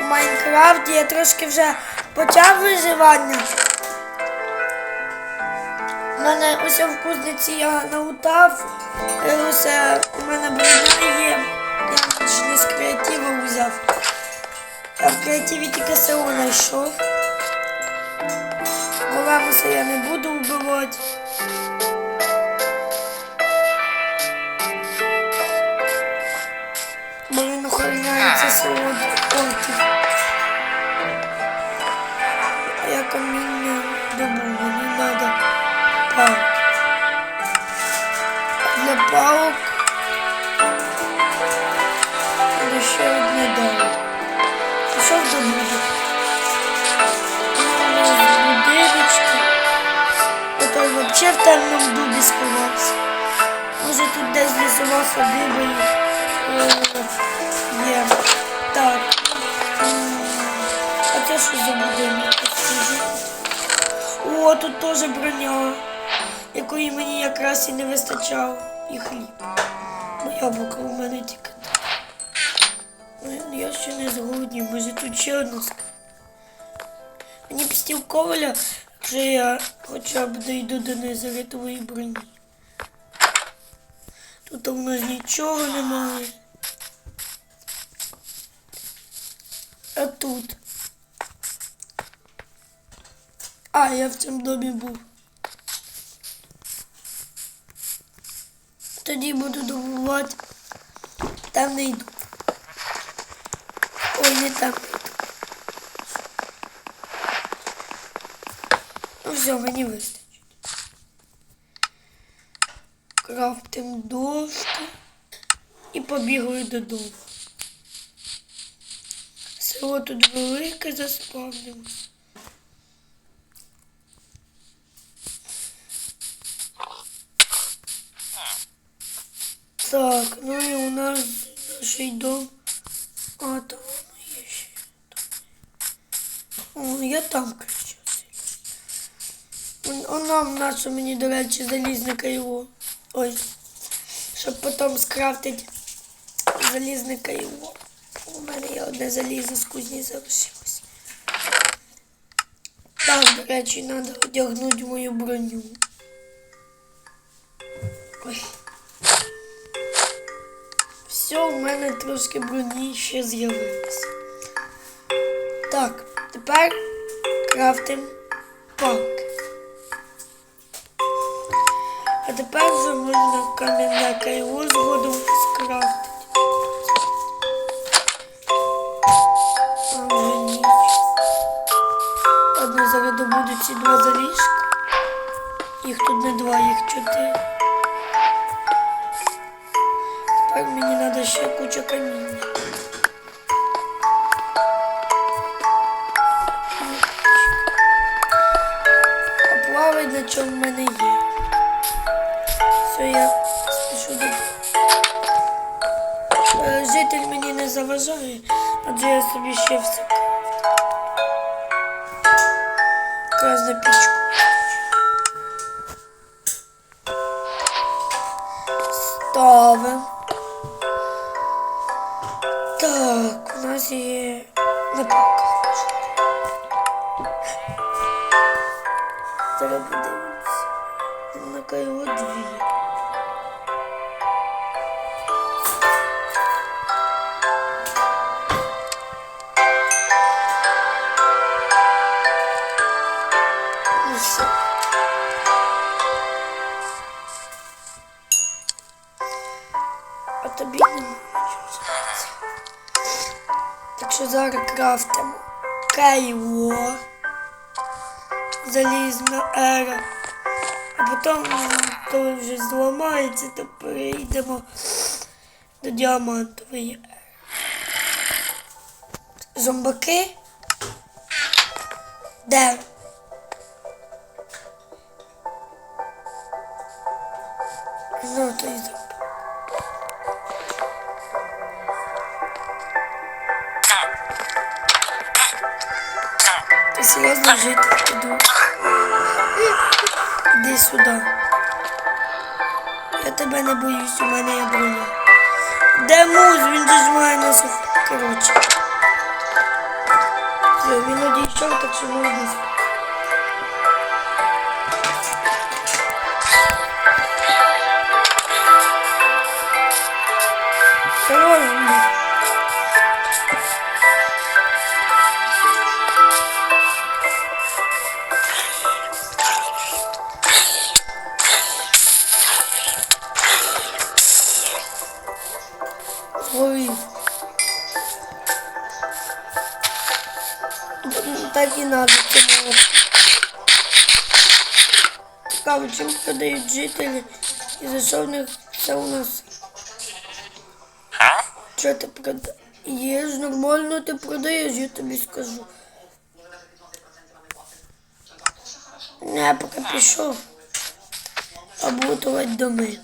У Майнкрафті я трошки вже почав виживання. У мене усе в кузниці я наутав. е, Усе у мене броня є. Я ж з креативу взяв. Я в креативі тільки село знайшов. Големуса я не буду вбивати. А я каміння добу, мені треба палок. Для палок ще одне дерево. Пішов до. Будиночки. Ото взагалі в темному дубі сховався. Може тут десь лісова садиба є. Є. Так. А це що за будинок? О, тут теж броня, якої мені якраз і не вистачало. І хліб. Ну, яблука у мене тільки. Я ще не згодні, може тут ще одна. Мені б стіл коваля, якщо я хоча б дійду до незаритової броні. Тут у нас нічого немає. А тут. А, я в цьому домі був. Тоді буду добувати темний дуб. Ой, не там. Ну все, мені вистачить. Крафтим дошку і побігли додому. Село тут велике заспавнилось. Так, ну і у нас наш дом. А там є ще. О, я там кричуся. Вона наша мені, до речі, залізне кайло. Ой. Щоб потім скрафтити залізне кайло. У мене є одне залізо з кузні залишилось. Так, до речі, треба одягнути мою броню. Ой. Все, у мене трошки броні ще з'явилося. Так, тепер крафтим палки. Тепер вже можна кам'яна кайло згодом скрафтити. Все, я спішу до. Е, Житель мені не заважає, адже я собі ще все якраз на пічку. Ставим. Так, у нас є на палках. Зараз подивимося. На кайло дві. Так що зараз крафтимо кайло, залізна ера. А потім, коли вже зламається, то перейдемо до діамантової ери. Зомбаки? Де? Ну, то й Ти серйозно жити піду? Іди сюди. Я тебе не боюсь, у мене є броня. Де муз? Він же має нас. Коротше. Все, він одійшов, так що ми йти. Так і надо цьому. Цікаво, чим продають жителі і за що в них все у нас. Що ти продаєш? Нормально ти продаєш, я тобі скажу. Я поки пішов. Обутувати доми.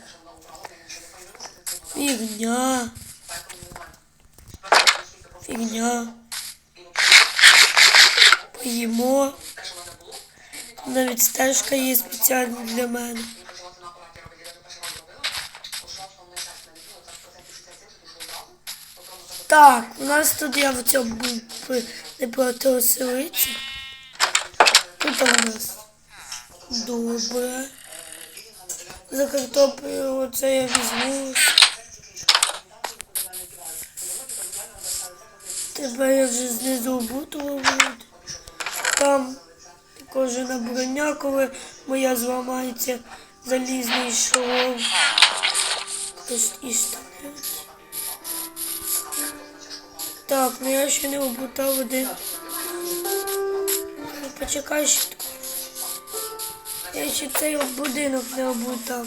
Фігня. Фігня. Поїмо. Навіть стежка є спеціальна для мене. Так, у нас тут я в цьому не проти оселиці. Тут у нас добре. За картоплею оце я візьму. Тепер я вже знизу обутував. Там кожена броня, коли моя зламається, залізний шолом. Ось І штани. Так, ну я ще не обутав один. Ну, Почекай ще. Я ще цей будинок не обутав.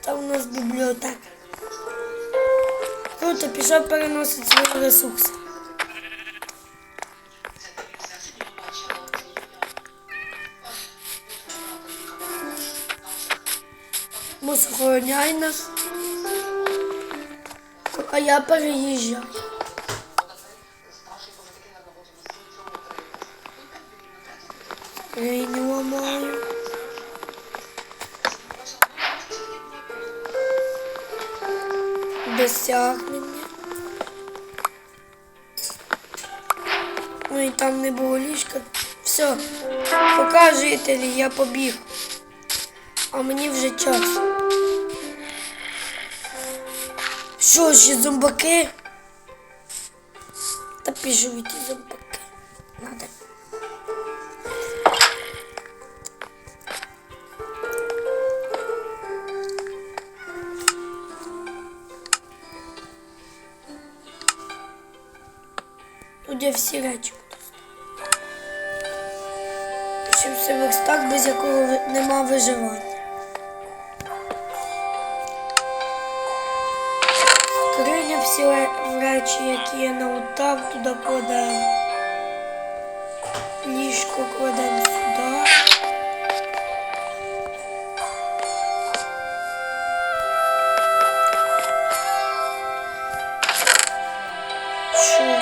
Там у нас бібліотека. Круто, пішов переносить свої ресурси. Охороняй нас. А я переїжджаю. Я її не ламаю. Досягнення. І там не було ліжка. Все, пока жителі, я побіг. А мені вже час. Що, ще зомбаки? Та пішли ті зомбаки. Надо. Тут я всі речі Все верстак, без якого нема виживання. Скриня всі речі, які я наутав, туди кладемо. Ліжко кладемо сюди. Що?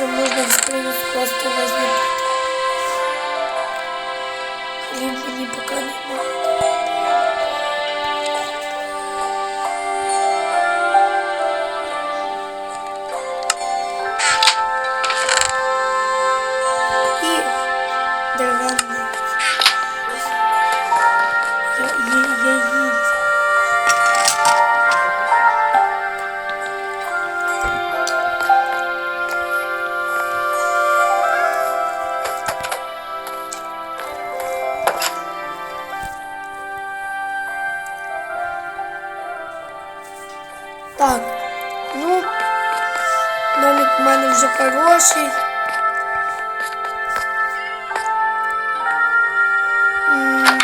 Тим часом можна просто возьми. Либо не поки не треба. хороший. М.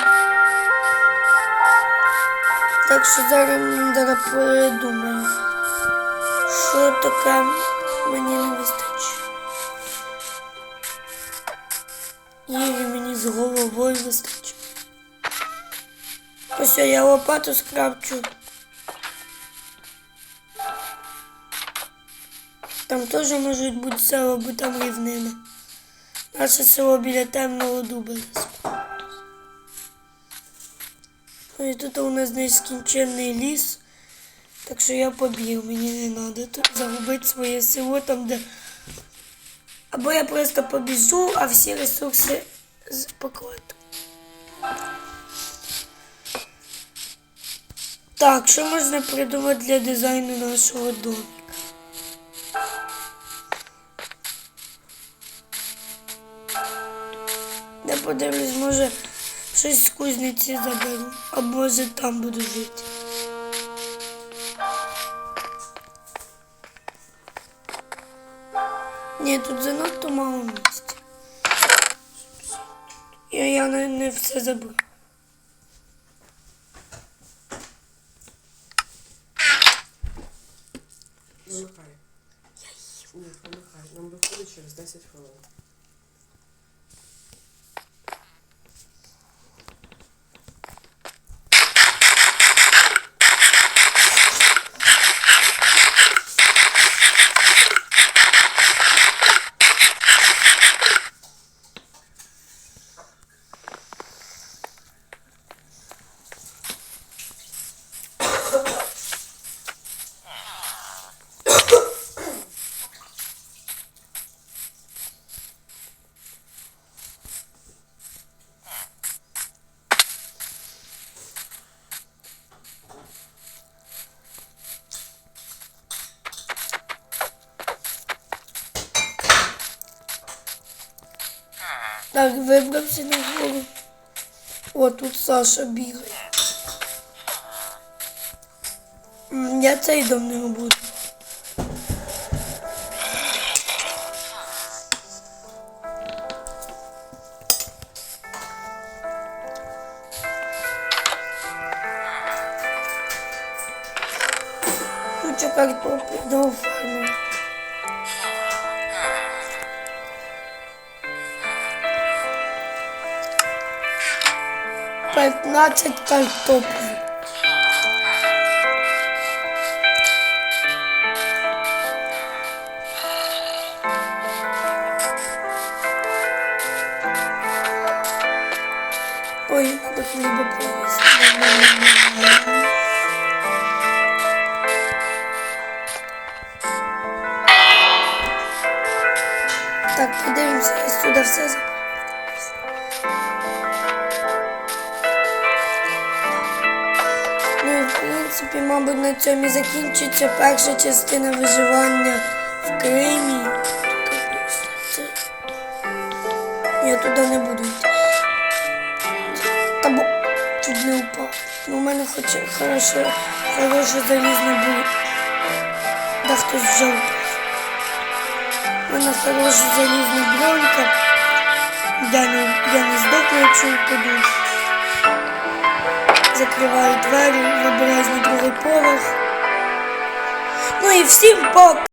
Так що зараз мені зараз придумаю, що таке мені не вистачить. Їжі мені з головою вистачить. Ось я лопату скрафчу. Там теж можуть бути село, бо там рівнина. Наше село біля темного дуба. Ну і тут у нас нескінченний ліс. Так що я побіг, мені не треба тут загубити своє село там, де. Або я просто побіжу, а всі ресурси покладу. Так, що можна придумати для дизайну нашого домика? Подивлюсь, може щось з кузниці заберу, а може там буду жити. Ні, тут занадто мало місця. Я, я не, не все вимикай. Нам виходить через 10 хвилин. Tak, wybrał się na górę. O, tu Sasza biegaj. Nie tej do mnie obudzi. Czekaj, popierdolę farmę. 15 картоплі. Ой, надо хлеба поесть. Так, подивимося, сюда все запитаємо. Принципі, мабуть, на цьому і закінчиться перша частина виживання в Кримі. Я туди не буду йти. Та бо чуть не упав. Ну, у мене хоч хороше, хороше залізне було. Да хтось вже. У мене хороша залізна бронька. Я не, я не здохну, якщо упаду. Закриваю двері, вибираюсь на другий поверх. Ну і всім пока!